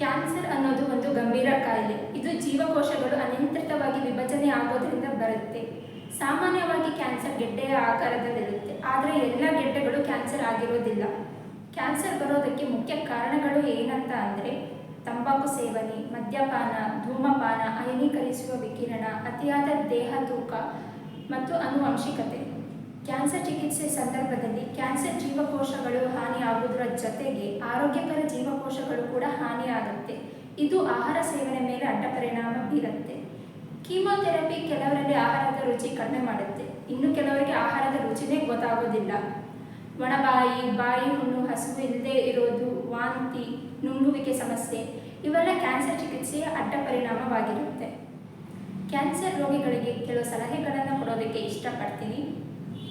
Cancer ಅನ್ನೋದು ಒಂದು ಗಂಭೀರ ಕಾಯಿಲೆ. ಇದು ಜೀವಕೋಶಗಳು ಅನಿಯಂತ್ರಿತವಾಗಿ ವಿಭಜನೆ ಆಗೋದ್ರಿಂದ ಬರುತ್ತೆ. ಸಾಮಾನ್ಯವಾಗಿ ಕ್ಯಾನ್ಸರ್ ಗೆಡ್ಡೆಯ ಆಕಾರದಲ್ಲಿರುತ್ತೆ. ಆದರೆ ಎಲ್ಲ ಗೆಡ್ಡೆಗಳು ಕ್ಯಾನ್ಸರ್ ಆಗಿರೋದಿಲ್ಲ. ಕ್ಯಾನ್ಸರ್ ಬರೋದಕ್ಕೆ ಮುಖ್ಯ ಕಾರಣಗಳು ಏನಂತ ಅಂದರೆ ತಂಬಾಕು ಸೇವನೆ, ಮದ್ಯಪಾನ, ಧೂಮಪಾನ, ಅಯನೀಕರಿಸುವ ವಿಕಿರಣ, ಅತಿಯಾದ ದೇಹ ತೂಕ ಮತ್ತು ಆನುವಂಶಿಕತೆ. ಕ್ಯಾನ್ಸರ್ ಚಿಕಿತ್ಸೆ ಸಂದರ್ಭದಲ್ಲಿ ಕ್ಯಾನ್ಸರ್ ಜೊತೆಗೆ ಆರೋಗ್ಯಕರ ಜೀವಕೋಶಗಳು ಕೂಡ ಹಾನಿಯಾಗುತ್ತೆ. ಇದು ಆಹಾರ ಸೇವನೆ ಮೇಲೆ ಅಡ್ಡ ಪರಿಣಾಮ ಬೀರುತ್ತೆ. ಕೀಮೋಥೆರಪಿ ಕೆಲವರಲ್ಲಿ ಆಹಾರದ ರುಚಿ ಕಡಿಮೆ ಮಾಡುತ್ತೆ. ಇನ್ನು ಕೆಲವರಿಗೆ ಆಹಾರದ ರುಚಿನೇ ಗೊತ್ತಾಗೋದಿಲ್ಲ. ಒಣಬಾಯಿ, ಬಾಯಿ, ಹುಣ್ಣು ಹಸುವು ಇಲ್ಲದೆ ಇರೋದು, ವಾಂತಿ, ನುಂಗುವಿಕೆ ಸಮಸ್ಯೆ, ಇವೆಲ್ಲ ಕ್ಯಾನ್ಸರ್ ಚಿಕಿತ್ಸೆಯ ಅಡ್ಡ ಪರಿಣಾಮವಾಗಿರುತ್ತೆ ಕ್ಯಾನ್ಸರ್ ರೋಗಿಗಳಿಗೆ ಕೆಲವು ಸಲಹೆಗಳನ್ನು ಕೊಡೋದಕ್ಕೆ ಇಷ್ಟಪಡ್ತೀನಿ.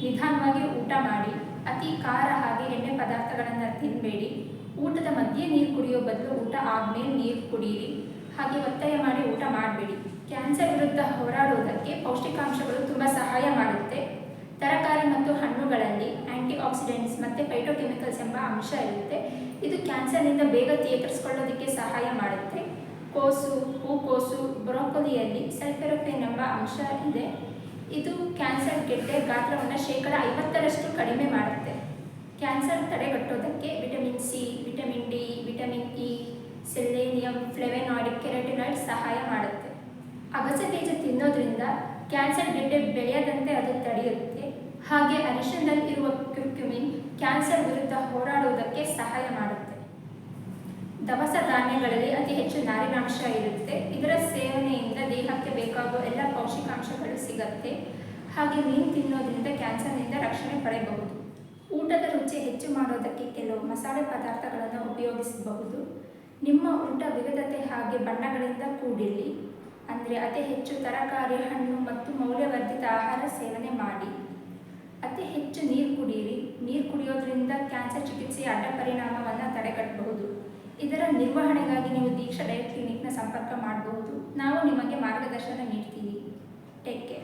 ನಿಧಾನವಾಗಿ ಊಟ ಮಾಡಿ. ಅತಿ ಖಾರ ಹಾಗೆ ಎಣ್ಣೆ ಪದಾರ್ಥಗಳನ್ನು ತಿನ್ನಬೇಡಿ ಊಟದ ಮಧ್ಯೆ ನೀರು ಕುಡಿಯೋ ಬದಲು ಊಟ ಆದ್ಮೇಲೆ ನೀರು ಕುಡಿಯಿರಿ ಹಾಗೆ ಒತ್ತಾಯ ಮಾಡಿ ಊಟ ಮಾಡಬೇಡಿ. ಕ್ಯಾನ್ಸರ್ ವಿರುದ್ಧ ಹೋರಾಡುವುದಕ್ಕೆ ಪೌಷ್ಟಿಕಾಂಶಗಳು ತುಂಬ ಸಹಾಯ ಮಾಡುತ್ತೆ. ತರಕಾರಿ ಮತ್ತು ಹಣ್ಣುಗಳಲ್ಲಿ ಆಂಟಿ ಆಕ್ಸಿಡೆಂಟ್ಸ್ ಮತ್ತು ಫೈಟೋಕೆಮಿಕಲ್ಸ್ ಎಂಬ ಅಂಶ ಇರುತ್ತೆ. ಇದು ಕ್ಯಾನ್ಸರ್ನಿಂದ ಬೇಗ ಚೇತರಿಸ್ಕೊಳ್ಳೋದಕ್ಕೆ ಸಹಾಯ ಮಾಡುತ್ತೆ. ಕೋಸು, ಹೂಕೋಸು, ಬ್ರೋಕೊಲಿಯಲ್ಲಿ ಸಲ್ಫೆರೋಫೇನ್ ಎಂಬ ಅಂಶ ಇದೆ. ಇದು ಕ್ಯಾನ್ಸರ್ ಗೆಡ್ಡೆ ಗಾತ್ರವನ್ನು ಶೇಕಡ ಐವತ್ತರಷ್ಟು ಕಡಿಮೆ ಮಾಡುತ್ತೆ. Cancer ತಡೆಗಟ್ಟೋದಕ್ಕೆ vitamin C vitamin D vitamin E selenium flavonoid carotenoid ಸಹಾಯ ಮಾಡುತ್ತೆ. ಅಗಸೆ ಬೀಜ ತಿನ್ನೋದ್ರಿಂದ ಕ್ಯಾನ್ಸರ್ ಗೆಡ್ಡೆ ಬೆಳೆಯದಂತೆ ಅದು ತಡೆಯುತ್ತೆ. ಹಾಗೆ ಅರಿಶಿನಲ್ಲಿರುವ ಕ್ಯುರ್ಕ್ಯುಮಿನ್ ಕ್ಯಾನ್ಸರ್ ವಿರುದ್ಧ ಹೋರಾಡುವುದಕ್ಕೆ ಸಹಾಯ ಮಾಡುತ್ತೆ. ದವಸ ಧಾನ್ಯಗಳಲ್ಲಿ ಅತಿ ಹೆಚ್ಚು ನಾರಿನಾಂಶ ಇರುತ್ತೆ. ಇದರ ಸೇವನೆಯಿಂದ ದೇಹಕ್ಕೆ ಬೇಕಾಗುವ ಪೌಷ್ಟಿಕಾಂಶಗಳು ಸಿಗತ್ತೆ. ಹಾಗೆ ಮೀನು ತಿನ್ನೋದ್ರಿಂದ ಕ್ಯಾನ್ಸರ್ನಿಂದ ರಕ್ಷಣೆ ಪಡೆಯಬಹುದು. ಊಟದ ರುಚಿ ಹೆಚ್ಚು ಮಾಡೋದಕ್ಕೆ ಕೆಲವು ಮಸಾಲೆ ಪದಾರ್ಥಗಳನ್ನು ಉಪಯೋಗಿಸಬಹುದು. ನಿಮ್ಮ ಊಟ ವಿವಿಧತೆ ಹಾಗೆ ಬಣ್ಣಗಳಿಂದ ಕೂಡಿರಲಿ. ಅಂದರೆ ಅತಿ ಹೆಚ್ಚು ತರಕಾರಿ, ಹಣ್ಣು ಮತ್ತು ಮೌಲ್ಯವರ್ಧಿತ ಆಹಾರ ಸೇವನೆ ಮಾಡಿ. ಅತಿ ಹೆಚ್ಚು ನೀರು ಕುಡಿಯಿರಿ. ನೀರು ಕುಡಿಯೋದ್ರಿಂದ ಕ್ಯಾನ್ಸರ್ ಚಿಕಿತ್ಸೆಯ ಅಡ್ಡ ಪರಿಣಾಮವನ್ನು ತಡೆಗಟ್ಟಬಹುದು. ಇದರ ನಿರ್ವಹಣೆಗಾಗಿ ನೀವು ದೀಕ್ಷಾ ಡಯಟ್ ಕ್ಲಿನಿಕ್ನ ಸಂಪರ್ಕ ಮಾಡಬಹುದು. ನಾವು ನಿಮಗೆ